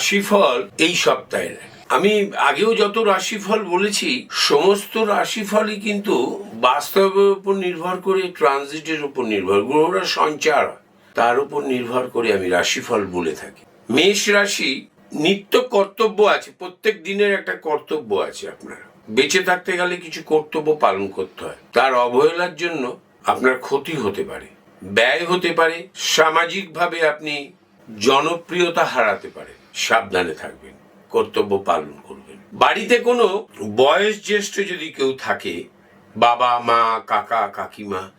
রাশিফল এই সপ্তাহের আমি আগেও যত রাশিফল বলেছি, সমস্ত রাশিফলই কিন্তু বাস্তবের উপর নির্ভর করে ট্রানজিটের উপর নির্ভর গ্রহরা সঞ্চার তার উপর নির্ভর করে আমি রাশিফল বলে থাকি। মেষ রাশি নিত্য কর্তব্য আছে, প্রত্যেক দিনের একটা কর্তব্য আছে আপনার। বেঁচে থাকতে গেলে কিছু কর্তব্য পালন করতে হয়। তার অবহেলার জন্য আপনার ক্ষতি হতে পারে, ব্যয় হতে পারে, সামাজিকভাবে আপনি জনপ্রিয়তা হারাতে পারে সাবধানে থাকবেন, কর্তব্য পালন করবেন। বাড়িতে কোনো বয়স জ্যেষ্ঠ যদি কেউ থাকে, বাবা, মা, কাকা, কাকিমা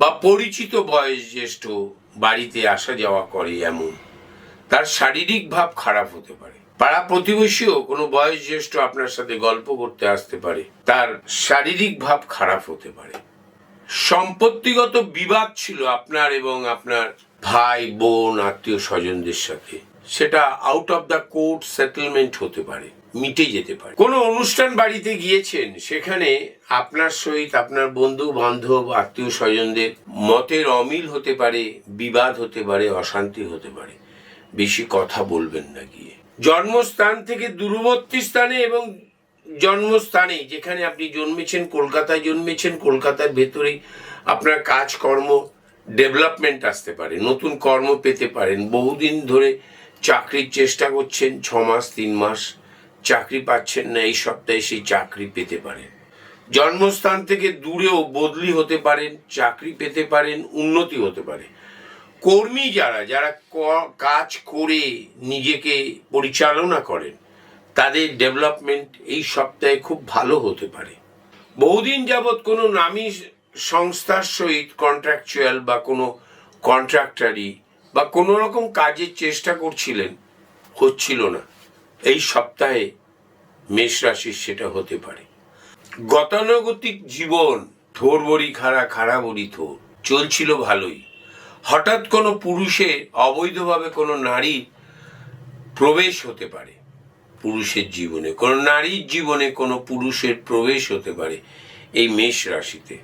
বা পরিচিত বয়স জ্যেষ্ঠ বাড়িতে আসা যাওয়া করে এমন, তার শারীরিক ভাব খারাপ হতে পারে। পাড়া প্রতিবেশীও কোনো বয়স জ্যেষ্ঠ আপনার সাথে গল্প করতে আসতে পারে, তার শারীরিক ভাব খারাপ হতে পারে। সম্পত্তিগত বিবাদ ছিল আপনার এবং আপনার ভাই, বোন আত্মীয় স্বজনদের সাথে। সেটা out of the court settlement হতে পারে, মিটে যেতে পারে। কোনো অনুষ্ঠান বাড়িতে গিয়েছেন, সেখানে আপনার সহিত আপনার বন্ধু, বান্ধব, আত্মীয় স্বজনদের মতের অমিল হতে পারে, বিবাদ হতে পারে, অশান্তি হতে পারে, বেশি কথা বলবেন না গিয়ে। জন্মস্থান থেকে দূরবর্তী স্থানে এবং জন্মস্থানে, যেখানে আপনি জন্মেছেন, কলকাতায় জন্মেছেন, কলকাতার ভেতরেই আপনার কাজকর্ম ডেভেলপমেন্ট আসতে পারে, নতুন কর্ম পেতে পারেন, বহুদিন ধরে চাকরির চেষ্টা করছেন ছ মাস, তিন মাস। চাকরি পাচ্ছেন না, এই সপ্তাহে সেই চাকরি পেতে পারেন। জন্মস্থান থেকে দূরেও বদলি হতে পারেন, চাকরি পেতে পারেন, উন্নতি হতে পারে। কর্মী যারা যারা কাজ করে নিজেকে পরিচালনা করেন, তাদের ডেভেলপমেন্ট এই সপ্তাহে খুব ভালো হতে পারে। বহুদিন যাবৎ কোনো নামী সংস্থার সহিত কন্ট্রাকচুয়াল বা কোনো কন্ট্রাক্টারি বা কোনো রকম কাজের চেষ্টা করছিলেন, হচ্ছিল না। এই সপ্তাহে মেষ রাশির সেটা হতে পারে। গতানুগতিক জীবন থোর বড়ি খাড়া খাড়া বড়ি থোর, চলছিল ভালোই। হঠাৎ কোনো পুরুষের অবৈধভাবে কোনো নারীর প্রবেশ হতে পারে পুরুষের জীবনে। কোনো নারীর জীবনে কোনো পুরুষের প্রবেশ হতে পারে এই মেষ রাশিতে।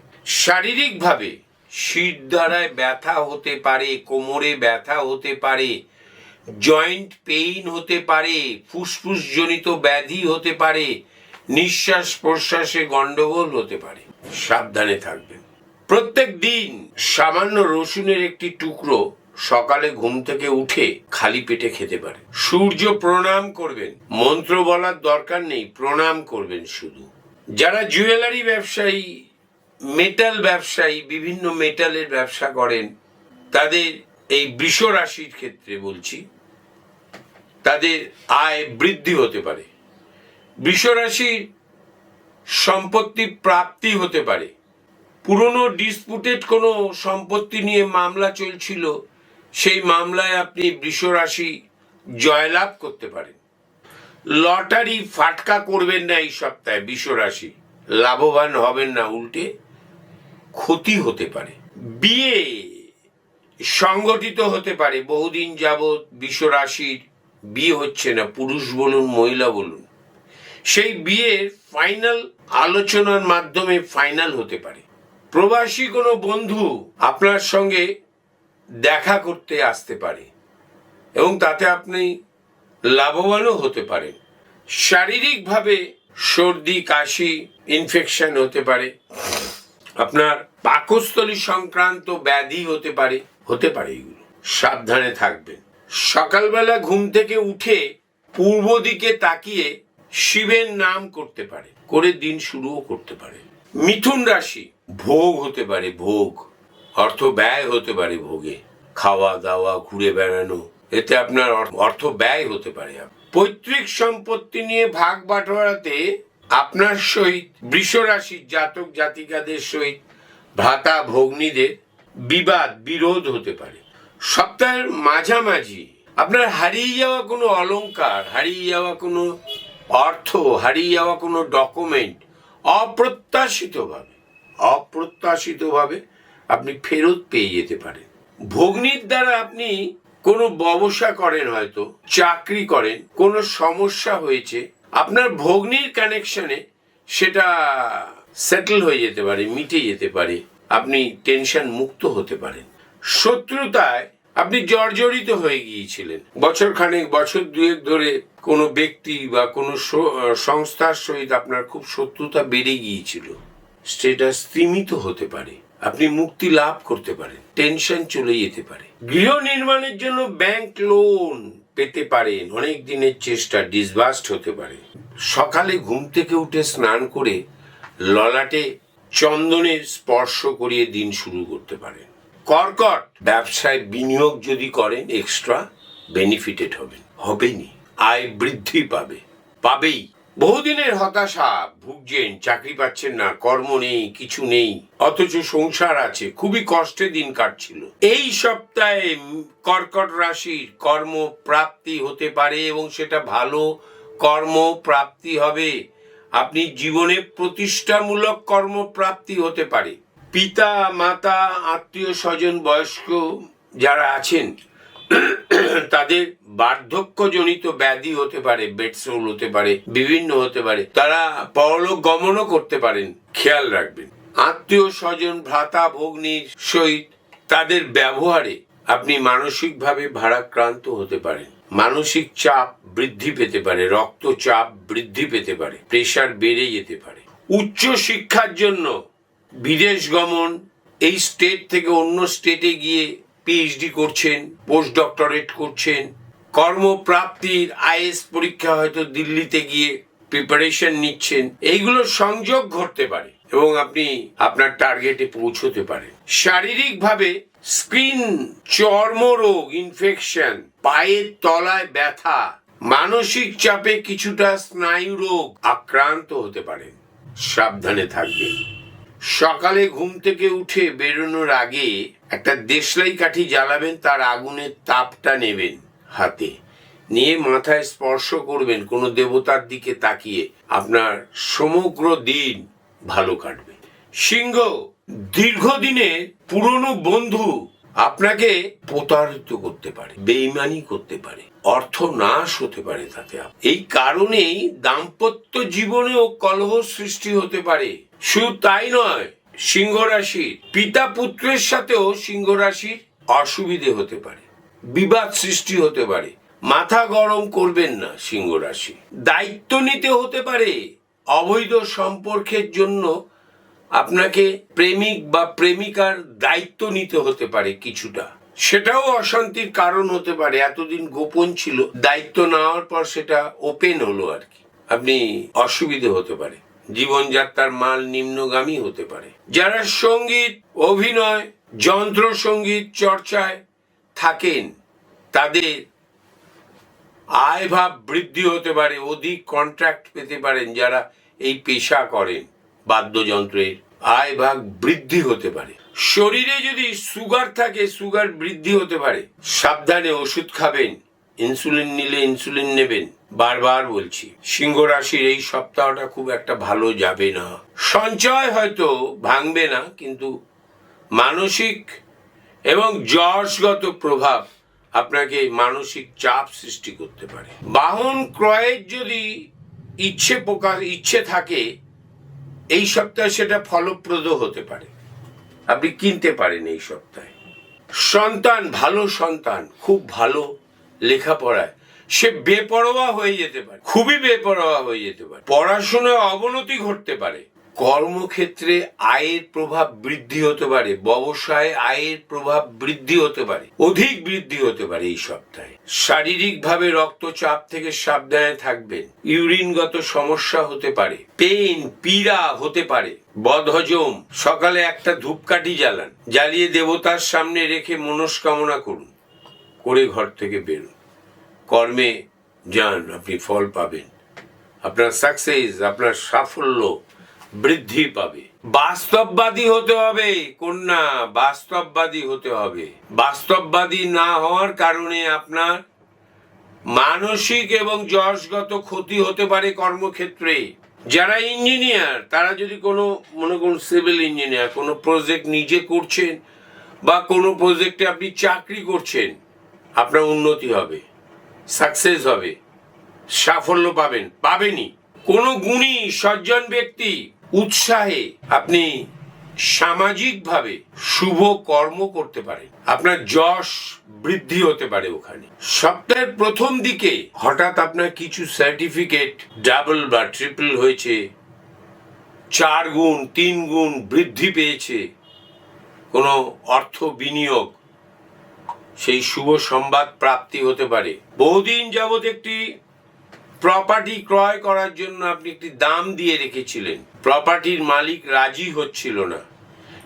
শারীরিকভাবে শীত দ্বারায় ব্যথা হতে পারে, কোমরে ব্যথা হতে পারে, জয়েন্ট পেইন হতে পারে, ফুসফুসজনিত ব্যাধি হতে পারে, নিঃশ্বাস প্রশ্বাসে গন্ডগোল হতে পারে। সাবধানে থাকবেন। প্রত্যেক দিন সামান্য রসুনের একটি টুকরো সকালে ঘুম থেকে উঠে খালি পেটে খেতে পারে। সূর্য প্রণাম করবেন। মন্ত্র বলার দরকার নেই, প্রণাম করবেন শুধু। যারা জুয়েলারি ব্যবসায়ী মেটাল ব্যবসায়ী বিভিন্ন মেটালের ব্যবসা করেন। তাদের এই বৃষ রাশির ক্ষেত্রে বলছি, তাদের আয় বৃদ্ধি হতে পারে। বৃষ রাশির সম্পত্তি প্রাপ্তি হতে পারে। পুরনো ডিসপুটেড কোনো সম্পত্তি নিয়ে মামলা চলছিল, সেই মামলায় আপনি বৃষ রাশি জয়লাভ করতে পারেন। লটারি ফাটকা করবেন না এই সপ্তাহে বৃষরাশি লাভবান হবেন না উল্টে। ক্ষতি হতে পারে। বিয়ে সংগঠিত হতে পারে। বহুদিন যাবৎ বিশ্বরাশির বিয়ে হচ্ছে না, পুরুষ বলুন, মহিলা বলুন। সেই বিয়ের ফাইনাল আলোচনার মাধ্যমে ফাইনাল হতে পারে। প্রবাসী কোনো বন্ধু আপনার সঙ্গে দেখা করতে আসতে পারে এবং তাতে আপনি লাভবানও হতে পারেন। শারীরিকভাবে সর্দি, কাশি ইনফেকশন হতে পারে। আপনার পাকস্থলী সংক্রান্ত ব্যাধি হতে পারে হতে পারে এগুলো। সাবধানে থাকবেন। সকালবেলা ঘুম থেকে উঠে পূর্ব দিকে তাকিয়ে শিবের নাম করতে পারে, করে দিন শুরুও করতে পারে। মিথুন রাশি, ভোগ হতে পারে, ভোগ। অর্থ ব্যয় হতে পারে ভোগে। খাওয়া দাওয়া, ঘুরে বেড়ানো, এতে আপনার অর্থ ব্যয় হতে পারে। পৈতৃক সম্পত্তি নিয়ে ভাগ বাটোয়ারাতে আপনার সহিত বৃষ রাশির জাতক জাতিকাদের সহিত ভ্রাতা ভগ্নীদের বিবাদ, বিরোধ হতে পারে। সপ্তাহের মাঝামাঝি আপনার হারিয়ে যাওয়া কোনো অলংকার, হারিয়ে যাওয়া কোনো অর্থ, হারিয়ে যাওয়া কোনো ডকুমেন্ট অপ্রত্যাশিতভাবে অপ্রত্যাশিতভাবে আপনি ফেরত পেয়ে যেতে পারেন। ভগ্নির দ্বারা আপনি কোনো ব্যবসা করেন হয়তো, চাকরি করেন, কোনো সমস্যা হয়েছে আপনার ভগ্নির কানেকশনে সেটা সেটেল হয়ে যেতে পারে, মিটে যেতে পারে। আপনি টেনশন মুক্ত হতে পারেন। শত্রুতায় আপনি জর্জরিত হয়ে গিয়েছিলেন। বছর খানেক, বছর দুয়েক ধরে কোনো ব্যক্তি বা কোনো সংস্থার সহিত আপনার খুব শত্রুতা বেড়ে গিয়েছিল। সেটা স্তীমিত হতে পারে। আপনি মুক্তি লাভ করতে পারেন। টেনশন চলে যেতে পারে। গৃহ নির্মাণের জন্য ব্যাংক লোন পেতে পারেন অনেক দিনের চেষ্টা ডিসবাস্ট হতে পারে। সকালে ঘুম থেকে উঠে স্নান করে ললাটে চন্দনের স্পর্শ করিয়ে দিন শুরু করতে পারেন। কর্কট ব্যবসায় বিনিয়োগ যদি করেন এক্সট্রা বেনিফিটেড হবেন। হবেনি আয় বৃদ্ধি পাবে। পাবেই। বহুদিনের হতাশা, ভুগছেন, চাকরি পাচ্ছেন না, কর্ম নেই, কিছু নেই, অথচ সংসার আছে, খুবই কষ্টে দিন কাটছিল। এই সপ্তাহে কর্কট রাশির কর্ম প্রাপ্তি হতে পারে এবং সেটা ভালো কর্ম প্রাপ্তি হবে। আপনি জীবনে প্রতিষ্ঠামূলক কর্মপ্রাপ্তি হতে পারে। পিতা, মাতা আত্মীয় স্বজন বয়স্ক যারা আছেন তাদের বার্ধক্যজনিত ব্যাধি হতে পারে বেডসোল হতে পারে, বিভিন্ন হতে পারে, তারা পরলোক গমনও করতে পারেন, খেয়াল রাখবেন। আত্মীয় স্বজন, ভ্রাতা, ভগ্নির সহিত তাদের ব্যবহারে আপনি মানসিকভাবে ভারাক্রান্ত হতে পারেন। মানসিক চাপ বৃদ্ধি পেতে পারে, রক্তচাপ বৃদ্ধি পেতে পারে, প্রেশার বেড়ে যেতে পারে। উচ্চ শিক্ষার জন্য বিদেশ গমন, এই স্টেট থেকে অন্য স্টেটে গিয়ে পিএইচডি করছেন পোস্ট ডক্টরেট করছেন, কর্মপ্রাপ্তির আইএস পরীক্ষা হয়তো দিল্লিতে গিয়ে প্রিপারেশন নিচ্ছেন। এইগুলো সংযোগ ঘটতে পারে এবং আপনি আপনার টার্গেটে পৌঁছতে পারেন। শারীরিকভাবে স্কিন চর্মরোগ ইনফেকশন পায়ের তলায় ব্যথা, মানসিক চাপে কিছুটা স্নায়ু রোগ আক্রান্ত হতে পারে সাবধানে থাকবেন। সকালে ঘুম থেকে উঠে বেরোনোর আগে একটা দেশলাই কাঠি জ্বালাবেন, তার আগুনের তাপটা নেবেন হাতে। নিয়ে মাথায় স্পর্শ করবেন, কোনো দেবতার দিকে তাকিয়ে। আপনার সমগ্র দিন ভালো কাটবে। সিংহ দীর্ঘদিনের পুরনো বন্ধু আপনাকে প্রতারিত করতে পারে, বেইমানি করতে পারে, অর্থ নাশ হতে পারে তাতে। এই কারণেই দাম্পত্য জীবনেও কলহ সৃষ্টি হতে পারে। শুধু তাই নয় সিংহ রাশির পিতা পুত্রের সাথেও সিংহ রাশির অসুবিধে হতে পারে, বিবাদ সৃষ্টি হতে পারে। মাথা গরম করবেন না সিংহ রাশি দায়িত্ব নিতে হতে পারে। অবৈধ সম্পর্কের জন্য আপনাকে প্রেমিক বা প্রেমিকার দায়িত্ব নিতে হতে পারে কিছুটা। সেটাও অশান্তির কারণ হতে পারে। এতদিন গোপন ছিল। দায়িত্ব নেওয়ার পর সেটা ওপেন হলো আর কি। আপনি অসুবিধে হতে পারে। জীবনযাত্রার মান নিম্নগামী হতে পারে। যারা সংগীত, অভিনয়, যন্ত্র সংগীত চর্চায় থাকেন, তাদের আয় ভাব বৃদ্ধি হতে পারে, অধিক কন্ট্রাক্ট পেতে পারেন যারা এই পেশা করেন, বাদ্যযন্ত্রের আয় ভাগ বৃদ্ধি হতে পারে। শরীরে যদি সুগার থাকে সুগার বৃদ্ধি হতে পারে। সাবধানে ওষুধ খাবেন ইনসুলিন নিলে ইনসুলিন নেবেন। বারবার বলছি, সিংহ রাশির এই সপ্তাহটা খুব একটা ভালো যাবে না। সঞ্চয় হয়তো ভাঙবে না, কিন্তু মানসিক এবং যশগত প্রভাব আপনাকে মানসিক চাপ সৃষ্টি করতে পারে। বাহন ক্রয়ের যদি ইচ্ছে প্রকাশ, ইচ্ছে থাকে, এই সপ্তাহে সেটা ফলপ্রদ হতে পারে। আপনি কিনতে পারেন এই সপ্তাহে। সন্তান, ভালো সন্তান, খুব ভালো লেখাপড়ায়। সে বেপরোয়া হয়ে যেতে পারে। খুবই বেপরোয়া হয়ে যেতে পারে। পড়াশোনায় অবনতি ঘটতে পারে। কর্মক্ষেত্রে আয়ের প্রভাব বৃদ্ধি হতে পারে। ব্যবসায় আয়ের প্রভাব বৃদ্ধি হতে পারে। অধিক বৃদ্ধি হতে পারে এই সপ্তাহে। শারীরিকভাবে রক্তচাপ থেকে সাবধানে থাকবেন। ইউরিনগত সমস্যা হতে পারে। পেন, পীড়া হতে পারে। বদহজম। সকালে একটা ধূপকাঠি জ্বালান। জ্বালিয়ে দেবতার সামনে রেখে মনস্কামনা করুন। করে ঘর থেকে বেরোন। কর্মে যান, আপনি ফল পাবেন। আপনার সাকসেস আপনার সাফল্য বৃদ্ধি পাবে। বাস্তববাদী হতে হবে, কন্যা, বাস্তববাদী হতে হবে। বাস্তববাদী না হওয়ার কারণে আপনার মানসিক এবং যশগত ক্ষতি হতে পারে কর্মক্ষেত্রে। যারা ইঞ্জিনিয়ার তারা যদি কোনো, মনে করুন সিভিল ইঞ্জিনিয়ার কোনো প্রজেক্ট নিজে করছেন বা কোনো প্রজেক্টে আপনি চাকরি করছেন, আপনার উন্নতি হবে। সাকসেস হবে। সাফল্য পাবেন, পাবেনই। কোনো গুণী, সজ্জন ব্যক্তি উৎসাহে আপনি সামাজিকভাবে শুভ কর্ম করতে পারে আপনার যশ বৃদ্ধি হতে পারে ওখানে। সপ্তাহের প্রথম দিকে হঠাৎ আপনার কিছু সার্টিফিকেট ডাবল বা ট্রিপল হয়েছে। চার গুণ, তিন গুণ বৃদ্ধি পেয়েছে। কোনো অর্থ বিনিয়োগ সেই শুভ সংবাদ প্রাপ্তি হতে পারে। বহুদিন যাবৎ একটি প্রপার্টি ক্রয় করার জন্য আপনি একটি দাম দিয়ে রেখেছিলেন। প্রপার্টির মালিক রাজি হচ্ছিল না।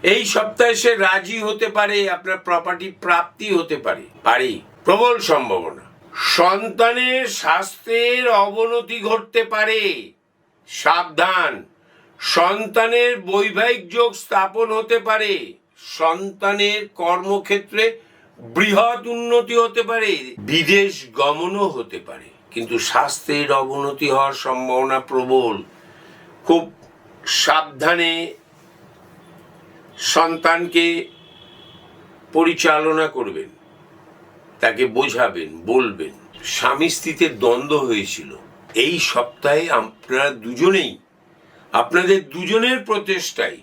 এই সপ্তাহে সে রাজি হতে পারে, আপনার প্রপার্টি প্রাপ্তি হতে পারে। পারি প্রবল সম্ভাবনা। সন্তানের স্বাস্থ্যের অবনতি ঘটতে পারে। সাবধান, সন্তানের বৈবাহিক যোগ স্থাপন হতে পারে। সন্তানের কর্মক্ষেত্রে বৃহৎ উন্নতি হতে পারে, বিদেশ গমনও হতে পারে, কিন্তু স্বাস্থ্যের অবনতি হওয়ার সম্ভাবনা প্রবল। খুব সাবধানে সন্তানকে পরিচালনা করবেন, তাকে বোঝাবেন, বলবেন। স্বামী স্ত্রীতে দ্বন্দ্ব হয়েছিল। এই সপ্তাহে আপনারা দুজনেই, আপনাদের দুজনের প্রচেষ্টায়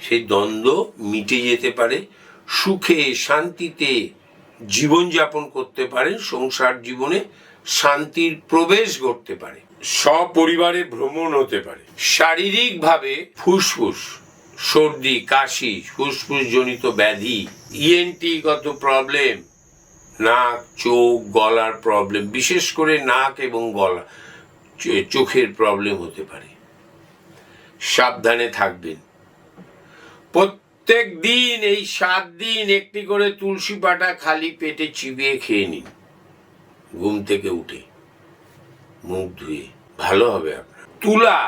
সেই দ্বন্দ্ব মিটে যেতে পারে। সুখে, শান্তিতে জীবনযাপন করতে পারেন সংসার জীবনে শান্তির প্রবেশ ঘটতে পারে, সপরিবারে ভ্রমণ হতে পারে। শারীরিকভাবে ফুসফুস, সর্দি, কাশি ফুসফুস জনিত ব্যাধি ইএনটি গত প্রবলেম নাক, চোখ, গলার প্রবলেম বিশেষ করে নাক এবং গলা চোখের প্রবলেম হতে পারে। সাবধানে থাকবেন। প্রত্যেক দিন এই সাত দিন একটি করে তুলসী পাতা খালি পেটে চিবিয়ে খেয়ে নিন। ঘুম থেকে উঠে, মুখ ধুয়ে, ভালো হবে আপনার। তুলা,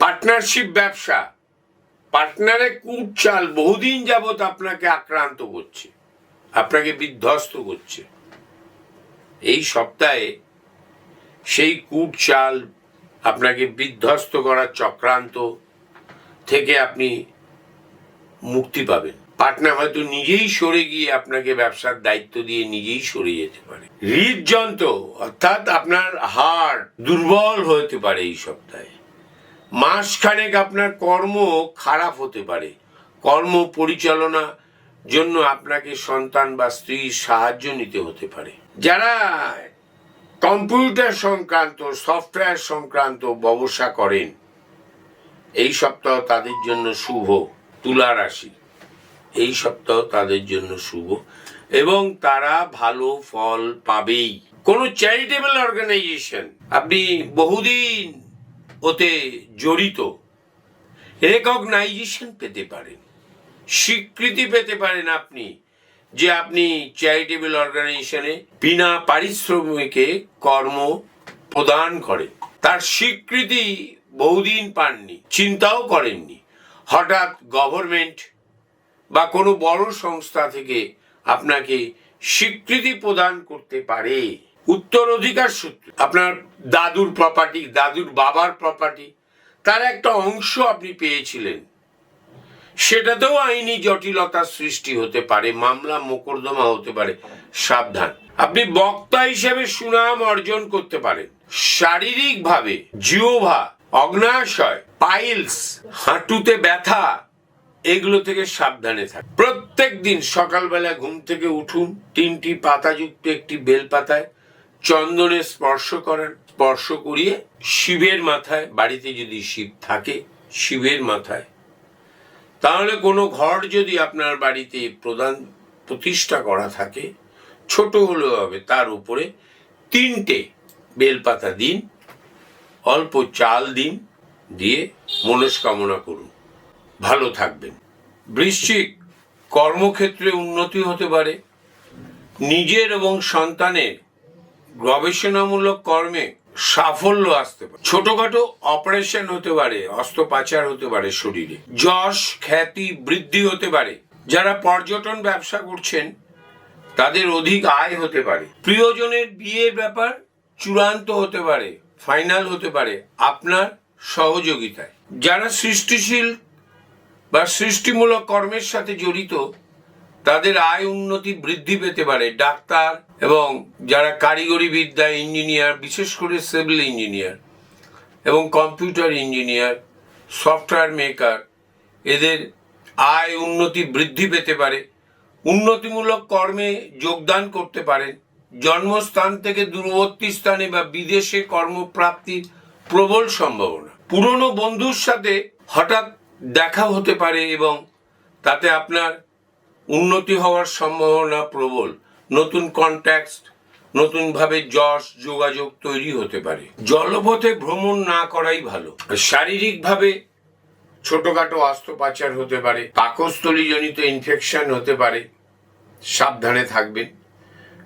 পার্টনারশিপ ব্যবসা, পার্টনারে কুট চাল বহুদিন যাবৎ আপনাকে আক্রান্ত করছে, আপনাকে বিধ্বস্ত করছে। এই সপ্তাহে সেই কুট চাল আপনাকে বিধ্বস্ত করার চক্রান্ত থেকে আপনি মুক্তি পাবেন পার্টনার হয়তো নিজেই সরে গিয়ে আপনাকে ব্যবসার দায়িত্ব দিয়ে নিজেই সরে যেতে পারে। হৃদযন্ত্র, অর্থাৎ আপনার হাড় দুর্বল হতে পারে এই সপ্তাহে। মাসখানেক আপনার কর্ম খারাপ হতে পারে। কর্ম পরিচালনা জন্য আপনাকে সন্তান বা স্ত্রীর সাহায্য নিতে হতে পারে। যারা কম্পিউটার সংক্রান্ত, সফটওয়্যার সংক্রান্ত ব্যবসা করেন, এই সপ্তাহ তাদের জন্য শুভ। তুলা রাশি। এই সপ্তাহ তাদের জন্য শুভ এবং তারা ভালো ফল পাবেই। কোনো চ্যারিটেবল অর্গানাইজেশন আপনি বহুদিন ওতে জড়িত রেকগনাইজেশন পেতে পারেন। স্বীকৃতি পেতে পারেন আপনি যে আপনি চ্যারিটেবল অর্গানাইজেশনে বিনা পারিশ্রমিকে কর্ম প্রদান করেন। তার স্বীকৃতি বহুদিন পাননি, চিন্তাও করেননি। হঠাৎ গভর্নমেন্ট বা কোনো বড় সংস্থা থেকে আপনাকে স্বীকৃতি প্রদান করতে পারে। উত্তরাধিকার সূত্রে আপনার দাদুর প্রপার্টি দাদুর বাবার প্রপার্টি তার একটা অংশ আপনি পেয়েছিলেন। সেটাতেও আইনি জটিলতার সৃষ্টি হতে পারে, মামলা মোকদ্দমা হতে পারে, সাবধান। আপনি বক্তা হিসেবে সুনাম অর্জন করতে পারেন। শারীরিকভাবে জিওভা অগ্নাশয় পাইলস, হাঁটুতে ব্যথা, এগুলো থেকে সাবধানে থাক। প্রত্যেক দিন সকালবেলা ঘুম থেকে উঠুন, তিনটি পাতাযুক্ত একটি বেল পাতায় চন্দনে স্পর্শ করেন, স্পর্শ করিয়ে শিবের মাথায়, বাড়িতে যদি শিব থাকে, শিবের মাথায়। তাহলে কোনো ঘর যদি আপনার বাড়িতে প্রদান, প্রতিষ্ঠা করা থাকে, ছোট হলেও হবে, তার উপরে তিনটে বেলপাতা দিন, অল্প চাল দিন দিয়ে মনস্কামনা করুন। ভালো থাকবেন। বৃশ্চিক কর্মক্ষেত্রে উন্নতি হতে পারে। নিজের এবং সন্তানের গবেষণামূলক কর্মে সাফল্য আসতে পারে। ছোটখাটো অপারেশন হতে পারে, অস্ত্রোপচার হতে পারে শরীরে। যশ, খ্যাতি বৃদ্ধি হতে পারে। যারা পর্যটন ব্যবসা করছেন, তাদের অধিক আয় হতে পারে। প্রিয়জনের বিয়ের ব্যাপার চূড়ান্ত হতে পারে, ফাইনাল হতে পারে। আপনার সহযোগিতায়। যারা সৃষ্টিশীল বা সৃষ্টিমূলক কর্মের সাথে জড়িত, তাদের আয় উন্নতি বৃদ্ধি পেতে পারে ডাক্তার এবং যারা কারিগরি বিদ্যা ইঞ্জিনিয়ার, বিশেষ করে সিভিল ইঞ্জিনিয়ার এবং কম্পিউটার ইঞ্জিনিয়ার, সফটওয়্যার মেকার, এদের আয় উন্নতি বৃদ্ধি পেতে পারে, উন্নতিমূলক কর্মে যোগদান করতে পারেন জন্মস্থান থেকে দূরবর্তী স্থানে বা বিদেশে কর্মপ্রাপ্তির প্রবল সম্ভাবনা। পুরনো বন্ধুর সাথে হঠাৎ দেখা হতে পারে এবং তাতে আপনার উন্নতি হওয়ার সম্ভাবনা প্রবল। নতুন কন্ট্যাক্ট নতুনভাবে যশ, যোগাযোগ তৈরি হতে পারে। জলপথে ভ্রমণ না করাই ভালো। শারীরিকভাবে ছোটখাটো অস্ত্রোপচার হতে পারে, পাকস্থলীজনিত ইনফেকশন হতে পারে, সাবধানে থাকবেন।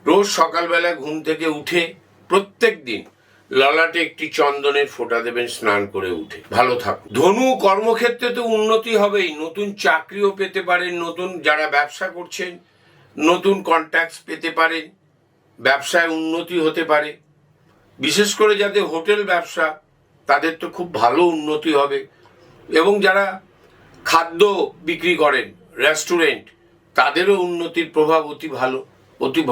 রোজ সকালবেলা ঘুম থেকে উঠে প্রত্যেক দিন ললাটে একটি চন্দনের ফোঁটা দেবেন, স্নান করে উঠে। ভালো থাকুন। ধনু, কর্মক্ষেত্রে তো উন্নতি হবেই। নতুন চাকরিও পেতে পারেন, নতুন যারা ব্যবসা করছেন, নতুন কন্ট্যাক্টস পেতে পারেন, ব্যবসায় উন্নতি হতে পারে। বিশেষ করে যাদের হোটেল ব্যবসা, তাদের তো খুব ভালো উন্নতি হবে। এবং যারা খাদ্য বিক্রি করেন রেস্টুরেন্ট তাদেরও উন্নতির প্রভাব অতি ভালো, অতি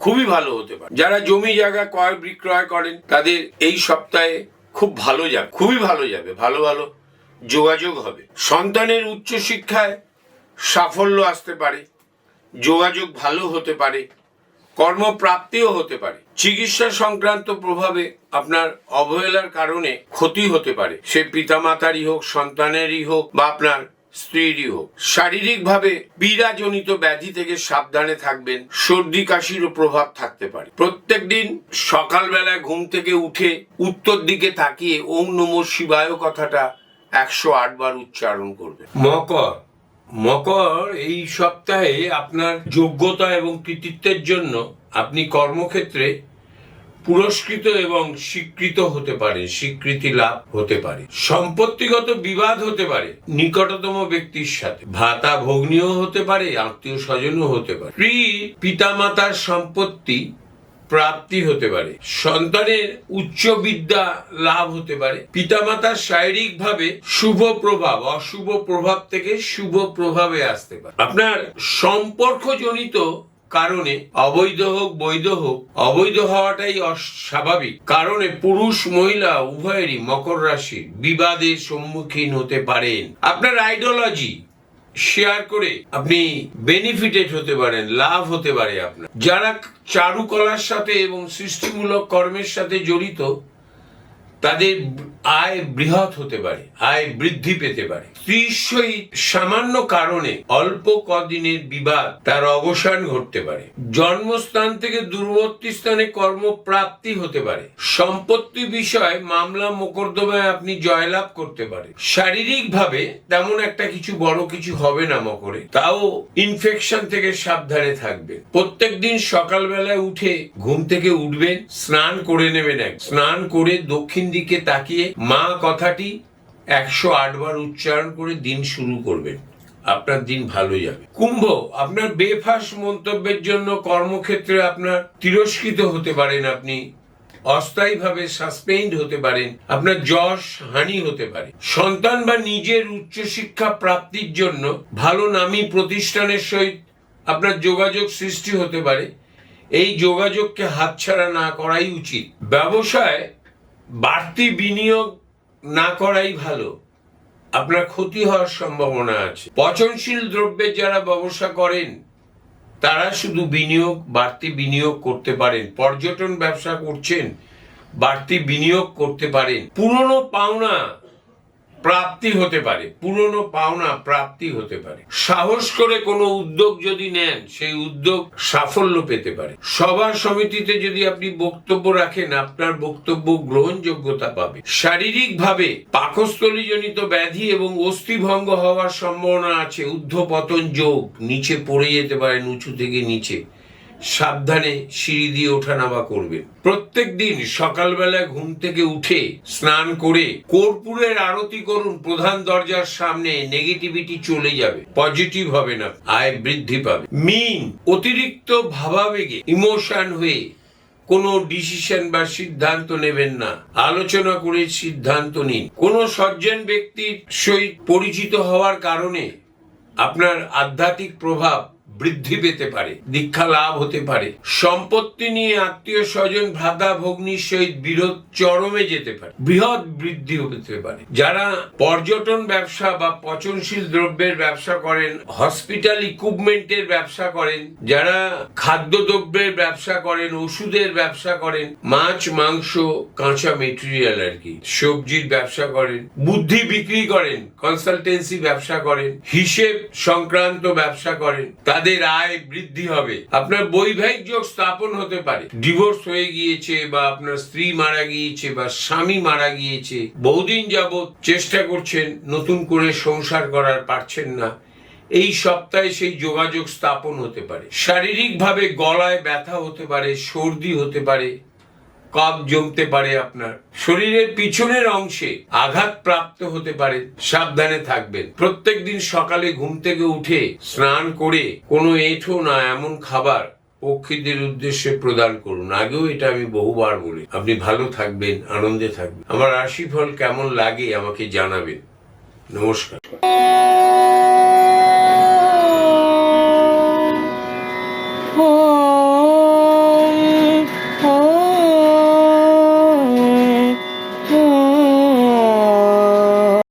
খুবই ভালো হতে পারে। যারা জমি জায়গা ক্রয়, বিক্রয় করেন, তাদের এই সপ্তাহে খুব ভালো যাবে, খুবই ভালো যাবে, ভালো ভালো যোগাযোগ হবে। সন্তানের উচ্চশিক্ষায় সাফল্য আসতে পারে, যোগাযোগ ভালো হতে পারে, কর্মপ্রাপ্তিও হতে পারে। চিকিৎসা সংক্রান্ত প্রভাবে আপনার অবহেলার কারণে ক্ষতি হতে পারে। সে পিতামাতারই হোক, সন্তানেরই হোক, বা আপনার স্ত্রীরই হোক শারীরিকভাবে পীড়াজনিত ব্যাধি থেকে সাবধানে থাকবেন, সর্দি কাশিরও প্রভাব থাকতে পারে। প্রত্যেক দিন সকালবেলায় ঘুম থেকে উঠে উত্তর দিকে তাকিয়ে ওম নমঃ শিবায় কথাটা একশো আট বার উচ্চারণ করবে মকর। মকর এই সপ্তাহে আপনার যোগ্যতা এবং কৃতিত্বের জন্য আপনি কর্মক্ষেত্রে পুরস্কৃত এবং স্বীকৃত হতে পারে, স্বীকৃতি লাভ হতে পারে, সম্পত্তিগত বিবাদ হতে পারে নিকটতম ব্যক্তির সাথে। ভাতা ভগ্নীও হতে পারে, আত্মীয় স্বজনও হতে পারে। স্ত্রী, পিতামাতার সম্পত্তি প্রাপ্তি হতে পারে, সন্তানের উচ্চ বিদ্যা লাভ হতে পারে। পিতামাতার শারীরিকভাবে শুভ প্রভাব, অশুভ প্রভাব থেকে শুভ প্রভাবে আসতে পারে। আপনার সম্পর্কজনিত কারণে অবৈধ হোক, বৈধ হোক, অবৈধ হওয়াটাই অস্বাভাবিক। কারণে পুরুষ, মহিলা, উভয়েরই মকর রাশির বিবাদের সম্মুখীন হতে পারেন। আপনার আইডিওলজি শেয়ার করে আপনি বেনিফিটেড হতে পারেন, লাভ হতে পারে আপনার। যারা চারুকলার সাথে এবং সৃষ্টিমূলক কর্মের সাথে জড়িত তাদের আয় বৃহৎ হতে পারে, আয় বৃদ্ধি পেতে পারে। সহিত সামান্য কারণে অল্প কদিনের বিবাদ তার অবসান ঘটতে পারে। জন্মস্থান থেকে দূরবর্তী স্থানে কর্মপ্রাপ্তি হতে পারে। সম্পত্তি বিষয়ে মামলা মোকদ্দমায় আপনি জয়লাভ করতে পারেন শারীরিকভাবে তেমন একটা কিছু বড় কিছু হবে না মকরে, তাও ইনফেকশন থেকে সাবধানে থাকবে। প্রত্যেক দিন সকালবেলায় উঠে ঘুম থেকে উঠবেন, স্নান করে নেবেন এক, স্নান করে দক্ষিণ দিকে তাকিয়ে মা কথাটি একশো আট বার উচ্চারণ করে দিন শুরু করবেন। আপনার দিন ভালো যাবে। কুম্ভ, আপনার বেফাস মন্তব্যের জন্য কর্মক্ষেত্রে আপনার তিরস্কৃত হতে পারেন আপনি, অস্থায়ীভাবে সাসপেন্ড হতে পারেন, আপনার যশ হানি হতে পারে। সন্তান বা নিজের উচ্চশিক্ষা প্রাপ্তির জন্য ভালো নামী প্রতিষ্ঠানের সহিত আপনার যোগাযোগ সৃষ্টি হতে পারে। এই যোগাযোগকে হাতছাড়া না করাই উচিত। ব্যবসায় বাড়তি বিনিয়োগ না করাই ভালো। আপনার ক্ষতি হওয়ার সম্ভাবনা আছে। পচনশীল দ্রব্যের যারা ব্যবসা করেন, তারা শুধু বিনিয়োগ, বাড়তি বিনিয়োগ করতে পারেন। পর্যটন ব্যবসা করছেন, বাড়তি বিনিয়োগ করতে পারেন। পুরনো পাওনা প্রাপ্তি হতে পারে, পুরনো পাওনা প্রাপ্তি হতে পারে। সাহস করে কোনো উদ্যোগ যদি নেন, সেই উদ্যোগ সাফল্য পেতে পারে। সভা সমিতিতে যদি আপনি বক্তব্য রাখেন, আপনার বক্তব্য গ্রহণযোগ্যতা পাবে। শারীরিকভাবে পাকস্থলীজনিত ব্যাধি এবং অস্থিভঙ্গ হওয়ার সম্ভাবনা আছে। ঊর্ধ্বপতন যোগ নিচে পড়ে যেতে পারেন উঁচু থেকে নিচে। সাবধানে সিঁড়ি দিয়ে ওঠানামা করবেন প্রত্যেক দিন সকালবেলা ঘুম থেকে উঠে স্নান করে কর্পূরের আরতি করুন, প্রধান দরজার সামনে নেগেটিভিটি চলে যাবে পজিটিভ হবে না, আয় বৃদ্ধি পাবে। মিন অতিরিক্ত ভাবাবেগে ইমোশন হয়ে কোনো ডিসিশন বা সিদ্ধান্ত নেবেন না। আলোচনা করে সিদ্ধান্ত নিন। কোনো সজ্জন ব্যক্তির সহিত পরিচিত হওয়ার কারণে আপনার আধ্যাত্মিক প্রভাব বৃদ্ধি পেতে পারে, দীক্ষা লাভ হতে পারে। সম্পত্তি নিয়ে আত্মীয় স্বজন ভ্রাতা ভগ্নির সহিত বিরোধ চরমে যেতে পারে, বৃহৎ বৃদ্ধি হতে পারে। যারা পর্যটন ব্যবসা বা পচনশীল দ্রব্যের ব্যবসা করেন, হসপিটাল ইকুইপমেন্টের ব্যবসা করেন, যারা খাদ্যদ্রব্যের ব্যবসা করেন, ওষুধের ব্যবসা করেন, মাছ, মাংস, কাঁচা মেটেরিয়াল আর কি, সবজির ব্যবসা করেন, বুদ্ধি বিক্রি করেন কনসালটেন্সি ব্যবসা করেন, হিসেব সংক্রান্ত ব্যবসা করেন, তাদের আয় বৃদ্ধি হবে। আপনার বৈবাহিক যোগ স্থাপন হতে পারে। ডিভোর্স হয়ে গিয়েছে বা আপনার স্ত্রী মারা গিয়েছে বা স্বামী মারা গিয়েছে, বহুদিন যাবৎ চেষ্টা করছেন, নতুন করে সংসার করার পারছেন না। এই সপ্তাহে সেই যোগাযোগ স্থাপন হতে পারে। শারীরিকভাবে গলায় ব্যথা হতে পারে, সর্দি হতে পারে কফ জমতে পারে আপনার। শরীরের পিছনের অংশে আঘাত প্রাপ্ত হতে পারে। সাবধানে থাকবেন। প্রত্যেকদিন সকালে ঘুম থেকে উঠে স্নান করে কোনো এঁঠো না এমন খাবার পক্ষীদের উদ্দেশ্যে প্রদান করুন। আগেও এটা আমি বহুবার বলি। আপনি ভালো থাকবেন, আনন্দে থাকবেন। আমার রাশিফল কেমন লাগে আমাকে জানাবেন। নমস্কার।